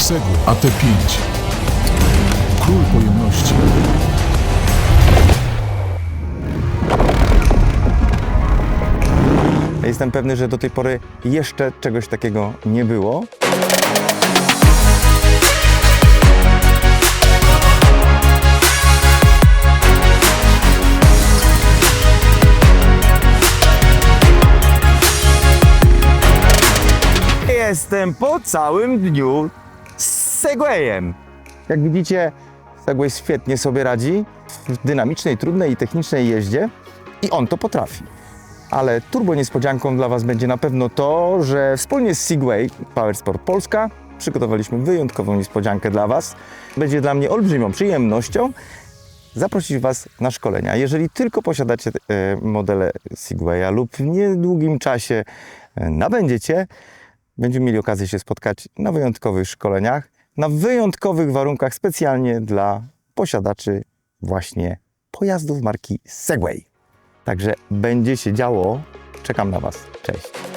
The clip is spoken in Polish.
Segway AT5. Król pojemności. Jestem pewny, że do tej pory jeszcze czegoś takiego nie było. Jestem po całym dniu Segwayem. Jak widzicie, Segway świetnie sobie radzi w dynamicznej, trudnej i technicznej jeździe i on to potrafi. Ale turbo niespodzianką dla Was będzie na pewno to, że wspólnie z Segway Powersport Polska przygotowaliśmy wyjątkową niespodziankę dla Was. Będzie dla mnie olbrzymią przyjemnością zaprosić Was na szkolenia. Jeżeli tylko posiadacie e, modele Segwaya lub w niedługim czasie e, nabędziecie, będziemy mieli okazję się spotkać na wyjątkowych szkoleniach, na wyjątkowych warunkach specjalnie dla posiadaczy właśnie pojazdów marki Segway. Także będzie się działo. Czekam na Was. Cześć.